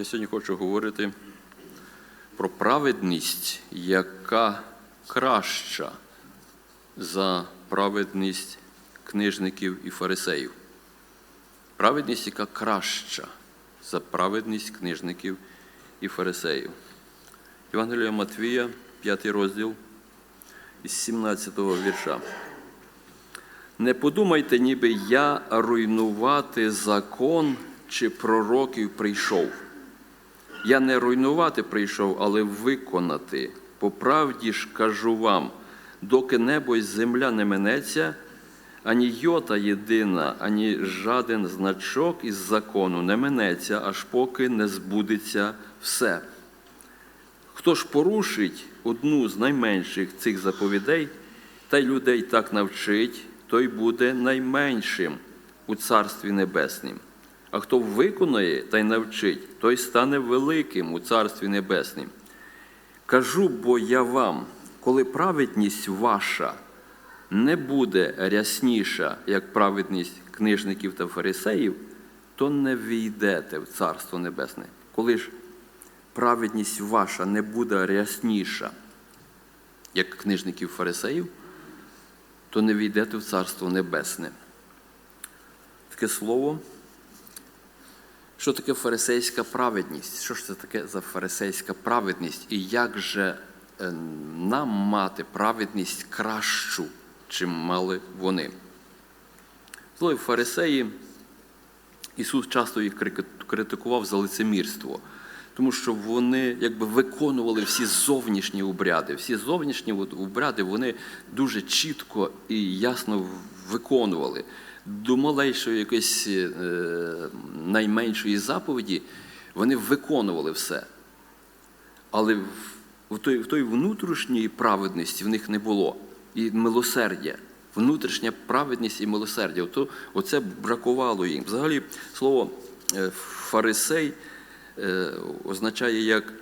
Я сьогодні хочу говорити про праведність, яка краща за праведність книжників і фарисеїв. Праведність, яка краща за праведність книжників і фарисеїв. Євангелія Матвія, 5 розділ із 17 вірша. Не подумайте, ніби я руйнувати закон чи пророків прийшов. Я не руйнувати прийшов, але виконати. По правді ж кажу вам, доки небо й земля не минеться, ані йота єдина, ані жаден значок із закону не минеться, аж поки не збудеться все. Хто ж порушить одну з найменших цих заповідей, та й людей так навчить, той буде найменшим у Царстві Небеснім. А хто виконує та й навчить, той стане великим у Царстві Небеснім. Кажу, бо я вам, коли праведність ваша не буде рясніша, як праведність книжників та фарисеїв, то не війдете в Царство Небесне. Коли ж праведність ваша не буде рясніша, як книжників фарисеїв, то не війдете в Царство Небесне. Таке слово. Що таке фарисейська праведність? Що ж це таке за фарисейська праведність? І як же е, нам мати праведність кращу, чим мали вони? Слово фарисеї, Ісус часто їх критикував за лицемірство, тому що вони якби виконували всі зовнішні обряди. Всі зовнішні обряди вони дуже чітко і ясно виконували до малейшої якоїсь е, найменшої заповіді вони виконували все. Але в, той, в той внутрішньої праведності в них не було. І милосердя, внутрішня праведність і милосердя. Ото, оце бракувало їм. Взагалі, слово е, фарисей е, означає як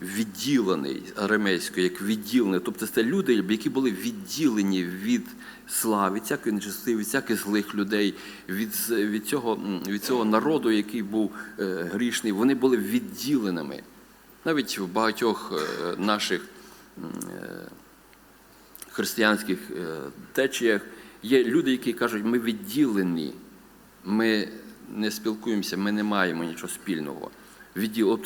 відділений арамейською, як відділений. Тобто це люди, які були відділені від зла, від всякої нечистоти, від всяких злих людей, від від, цього від цього народу, який був е, грішний, вони були відділеними. Навіть в багатьох е, наших е, християнських течіях є люди, які кажуть, ми відділені, ми не спілкуємося, ми не маємо нічого спільного. Відділ,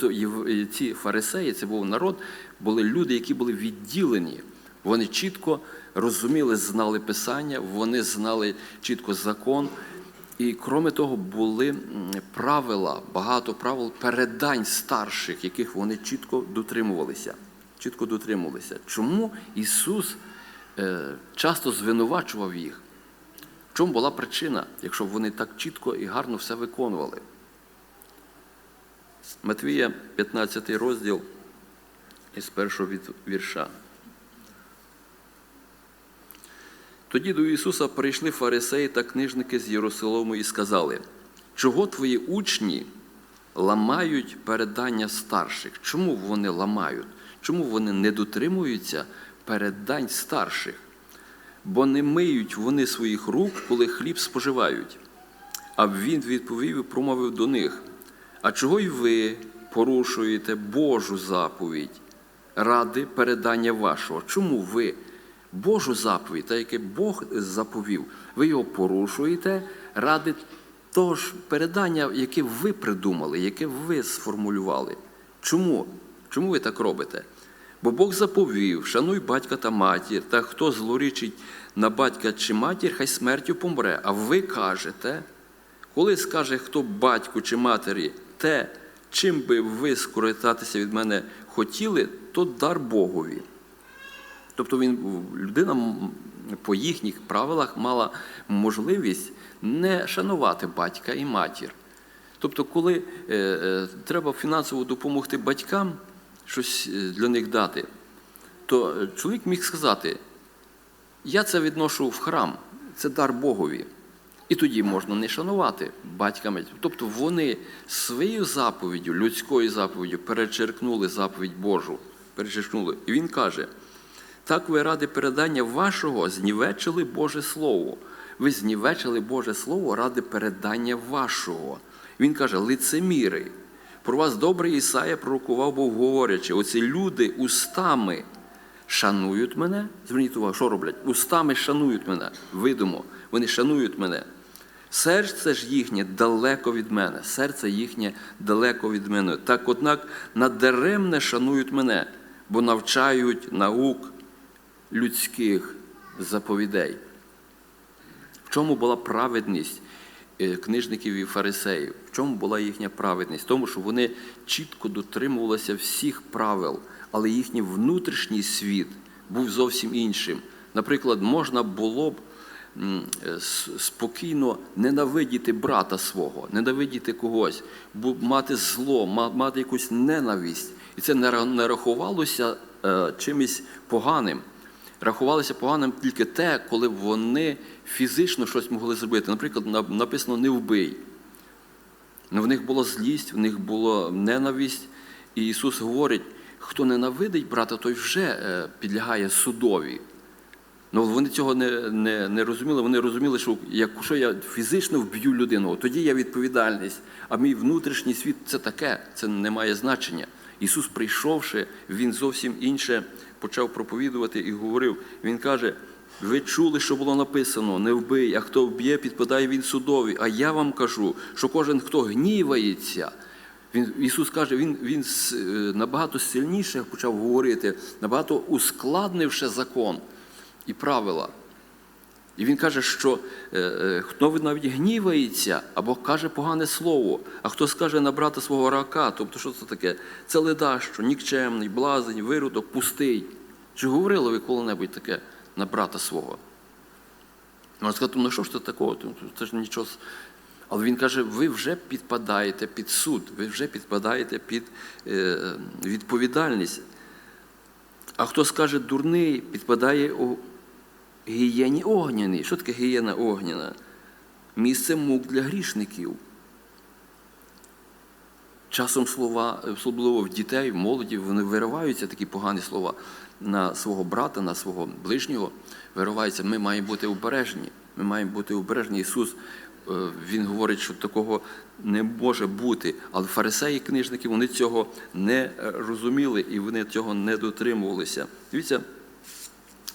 ці фарисеї, це був народ, були люди, які були відділені. Вони чітко розуміли, знали Писання, вони знали чітко закон. І крім того, були правила, багато правил передань старших, яких вони чітко дотримувалися. Чітко дотримувалися. Чому Ісус е, часто звинувачував їх? В чому була причина, якщо вони так чітко і гарно все виконували? Матвія, 15 розділ із першого вірша. Тоді до Ісуса прийшли фарисеї та книжники з Єрусалиму і сказали, чого твої учні ламають передання старших? Чому вони ламають? Чому вони не дотримуються передань старших? Бо не миють вони своїх рук, коли хліб споживають. А він відповів і промовив до них. А чого й ви порушуєте Божу заповідь ради передання вашого? Чому ви Божу заповідь, та яке Бог заповів, ви його порушуєте ради того ж передання, яке ви придумали, яке ви сформулювали? Чому? Чому ви так робите? Бо Бог заповів, шануй батька та матір, та хто злорічить на батька чи матір, хай смертю помре. А ви кажете, коли скаже хто батьку чи матері, те, чим би ви скористатися від мене хотіли, то дар Богові. Тобто він, людина по їхніх правилах мала можливість не шанувати батька і матір. Тобто, коли е, е, треба фінансово допомогти батькам, щось е, для них дати, то чоловік міг сказати: я це відношу в храм, це дар Богові. І тоді можна не шанувати батьками. Тобто вони своєю заповіддю, людською заповіддю, перечеркнули заповідь Божу. Перечеркнули. І він каже: так ви ради передання вашого знівечили Боже Слово. Ви знівечили Боже Слово ради передання вашого. Він каже, лицеміри. Про вас добре Ісая пророкував, був говорячи, оці люди устами шанують мене. Зверніть увагу, що роблять? Устами шанують мене, видимо, вони шанують мене. Серце ж їхнє далеко від мене, серце їхнє далеко від мене. Так, однак, надаремне шанують мене, бо навчають наук людських заповідей. В чому була праведність е, книжників і фарисеїв? В чому була їхня праведність? Тому, що вони чітко дотримувалися всіх правил, але їхній внутрішній світ був зовсім іншим. Наприклад, можна було б спокійно ненавидіти брата свого, ненавидіти когось, мати зло, мати якусь ненависть. І це не рахувалося е, чимось поганим. Рахувалося поганим тільки те, коли вони фізично щось могли зробити. Наприклад, написано не вбий. Ну, в них була злість, в них була ненависть. І Ісус говорить, хто ненавидить брата, той вже е, підлягає судові. Ну, вони цього не, не, не розуміли. Вони розуміли, що якщо я фізично вб'ю людину, тоді є відповідальність. А мій внутрішній світ це таке, це не має значення. Ісус, прийшовши, Він зовсім інше почав проповідувати і говорив. Він каже: ви чули, що було написано: не вбий, а хто вб'є, підпадає він судові. А я вам кажу, що кожен, хто гнівається, він, Ісус каже, він, він е, набагато сильніше почав говорити, набагато ускладнивши закон і правила. І він каже, що е, е, хто навіть гнівається або каже погане слово, а хто скаже на брата свого рака, тобто що це таке? Це ледащо, нікчемний, блазень, виродок, пустий. Чи говорили ви коли-небудь таке на брата свого? Можна сказати, ну що ж це такого? Це ж нічого. Але він каже, ви вже підпадаєте під суд, ви вже підпадаєте під е, відповідальність. А хто скаже дурний, підпадає у гієні огняний. Що таке гієна огняна? Місце мук для грішників. Часом слова, особливо в дітей, в молоді, вони вириваються такі погані слова на свого брата, на свого ближнього. Вириваються. Ми маємо бути обережні. Ми маємо бути обережні. Ісус е, Він говорить, що такого не може бути. Але фарисеї, книжники, вони цього не розуміли і вони цього не дотримувалися. Дивіться,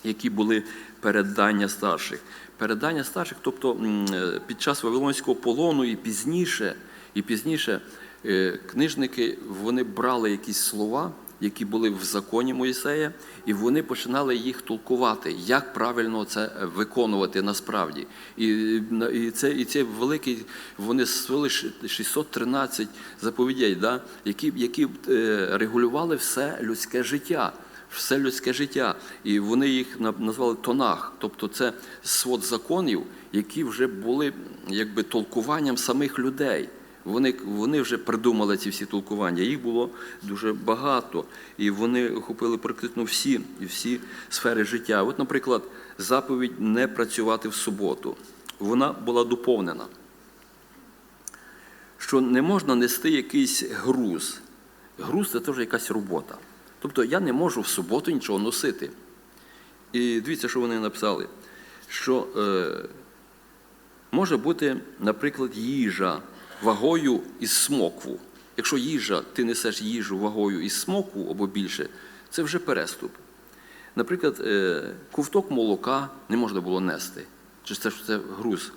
які були передання старших. Передання старших, тобто е, під час Вавилонського полону і пізніше, і пізніше е, книжники вони брали якісь слова, які були в законі Моїсея, і вони починали їх толкувати, як правильно це виконувати насправді. І, і це, і це великий, вони свели 613 заповідей, да, які, які е, регулювали все людське життя все людське життя. І вони їх назвали тонах, тобто це свод законів, які вже були якби толкуванням самих людей. Вони, вони вже придумали ці всі толкування. Їх було дуже багато, і вони охопили практично всі, всі сфери життя. От, наприклад, заповідь не працювати в суботу. Вона була доповнена що не можна нести якийсь груз. Груз це теж якась робота. Тобто я не можу в суботу нічого носити. І дивіться, що вони написали, що е, може бути, наприклад, їжа вагою із смокву. Якщо їжа, ти несеш їжу вагою із смокву або більше, це вже переступ. Наприклад, е, ковток молока не можна було нести, чи це, це груз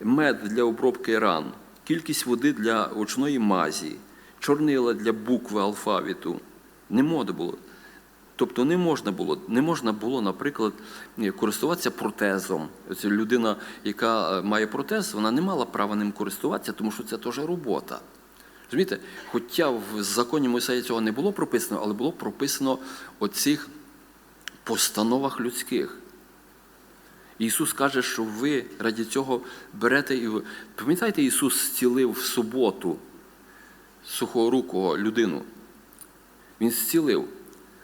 мед для обробки ран, кількість води для очної мазі, чорнила для букви алфавіту. Не можна було. Тобто не можна було, не можна було, наприклад, користуватися протезом. Оця людина, яка е, має протез, вона не мала права ним користуватися, тому що це теж робота. Розумієте? Хоча в законі Мойсея цього не було прописано, але було прописано у цих постановах людських. Ісус каже, що ви раді цього берете і. Пам'ятаєте, Ісус зцілив в суботу сухорукого людину. Він зцілив.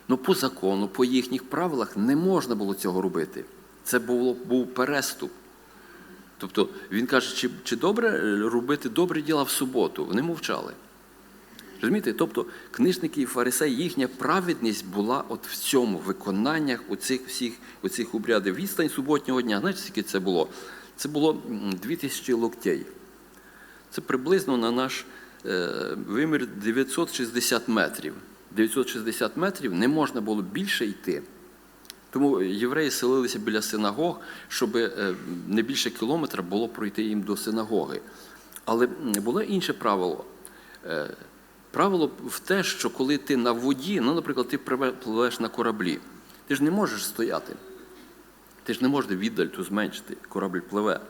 Ну по закону, по їхніх правилах не можна було цього робити. Це було, був переступ. Тобто він каже, чи, чи добре робити добрі діла в суботу? Вони мовчали. Розумієте? Тобто книжники і фарисеї, їхня праведність була от в цьому виконаннях оцих всіх оцих обрядів. Відстань суботнього дня. Знаєте, скільки це було? Це було 2000 локтей. Це приблизно на наш е, вимір 960 метрів. 960 метрів не можна було більше йти. Тому євреї селилися біля синагог, щоб е, не більше кілометра було пройти їм до синагоги. Але було інше правило. Е, Правило в те, що коли ти на воді, ну, наприклад, ти пливеш на кораблі, ти ж не можеш стояти. Ти ж не можеш віддаль ту зменшити, корабль пливе.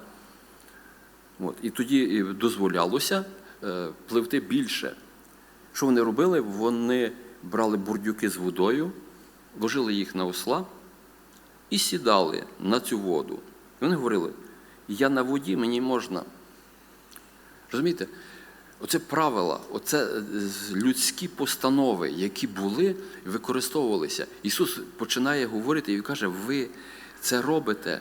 От. І тоді дозволялося е, пливти більше. Що вони робили? Вони брали бурдюки з водою, ложили їх на осла і сідали на цю воду. І вони говорили: я на воді, мені можна. Розумієте? Оце правила, оце е, людські постанови, які були, використовувалися. Ісус починає говорити і каже, ви це робите,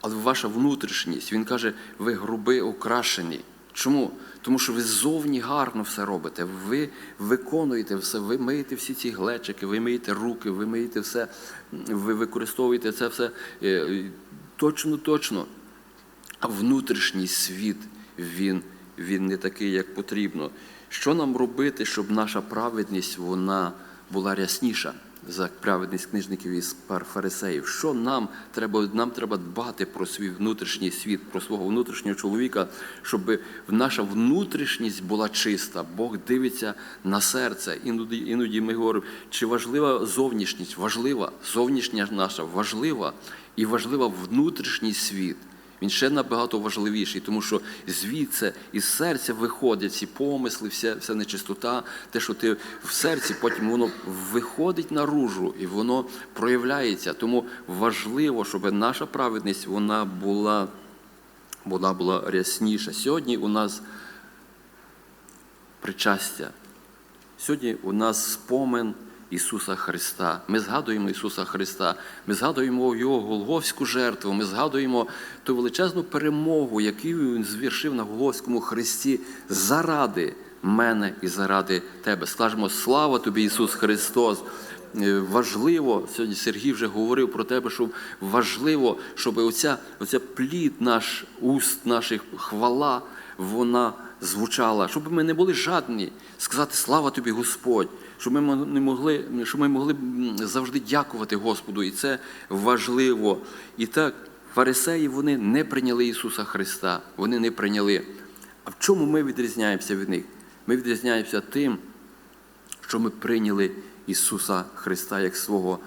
але ваша внутрішність, Він каже, ви груби окрашені. Чому? Тому що ви ззовні гарно все робите, ви виконуєте все, ви миєте всі ці глечики, ви миєте руки, ви миєте все, ви використовуєте це все е, точно, точно. А внутрішній світ, він, він не такий, як потрібно. Що нам робити, щоб наша праведність вона була рясніша за праведність книжників і фарисеїв? Що нам треба? Нам треба дбати про свій внутрішній світ, про свого внутрішнього чоловіка, щоб наша внутрішність була чиста. Бог дивиться на серце. Іноді, іноді ми говоримо, чи важлива зовнішність? Важлива, зовнішня наша важлива і важлива внутрішній світ. Він ще набагато важливіший, тому що звідси із серця виходять ці помисли, вся, вся нечистота, те, що ти в серці, потім воно виходить наружу і воно проявляється. Тому важливо, щоб наша праведність вона була, вона була рясніша. Сьогодні у нас причастя. Сьогодні у нас спомин Ісуса Христа. Ми згадуємо Ісуса Христа, ми згадуємо Його Голговську жертву, ми згадуємо ту величезну перемогу, яку Він звершив на Голговському Христі заради мене і заради тебе. Скажемо, слава тобі, Ісус Христос! Е, Важливо, сьогодні Сергій вже говорив про тебе, що важливо, щоб оця, оця плід наш, уст наших хвала, вона звучала, щоб ми не були жадні сказати слава тобі, Господь, щоб ми не могли, щоб ми могли завжди дякувати Господу, і це важливо. І так, фарисеї вони не прийняли Ісуса Христа, вони не прийняли. А в чому ми відрізняємося від них? Ми відрізняємося тим, що ми прийняли Ісуса Христа як свого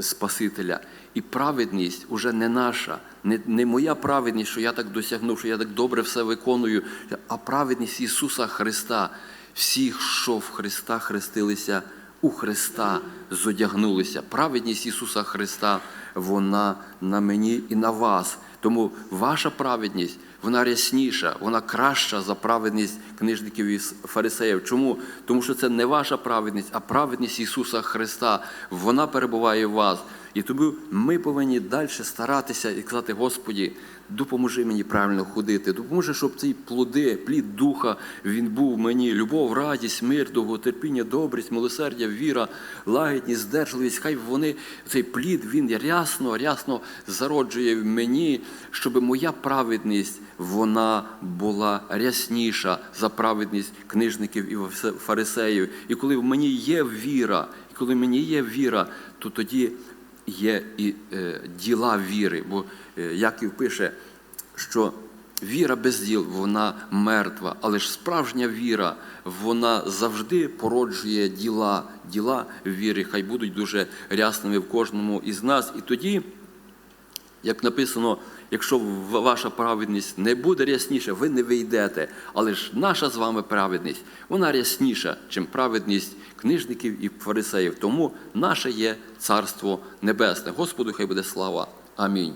Спасителя. І праведність уже не наша, не, не моя праведність, що я так досягнув, що я так добре все виконую, а праведність Ісуса Христа. Всіх, що в Христа хрестилися, у Христа зодягнулися. Праведність Ісуса Христа, вона на мені і на вас. Тому ваша праведність, вона рясніша, вона краща за праведність книжників і фарисеїв. Чому? Тому що це не ваша праведність, а праведність Ісуса Христа. Вона перебуває в вас. І тому ми повинні далі старатися і казати, Господі, допоможи мені правильно ходити, допоможи, щоб ці плоди, плід духа, він був мені. Любов, радість, мир, довготерпіння, добрість, милосердя, віра, лагідність, здержливість. Хай вони цей плід він рясно, рясно зароджує в мені, щоб моя праведність вона була рясніша за праведність книжників і фарисеїв. І коли в мені є віра, і коли в мені є віра, то тоді є і е, діла віри. Бо е, Яків пише, що віра без діл вона мертва, але ж справжня віра вона завжди породжує діла, діла віри, хай будуть дуже рясними в кожному із нас. І тоді, як написано, якщо ваша праведність не буде рясніша, ви не вийдете. Але ж наша з вами праведність, вона рясніша, чим праведність книжників і фарисеїв. Тому наше є Царство Небесне. Господу хай буде слава. Амінь.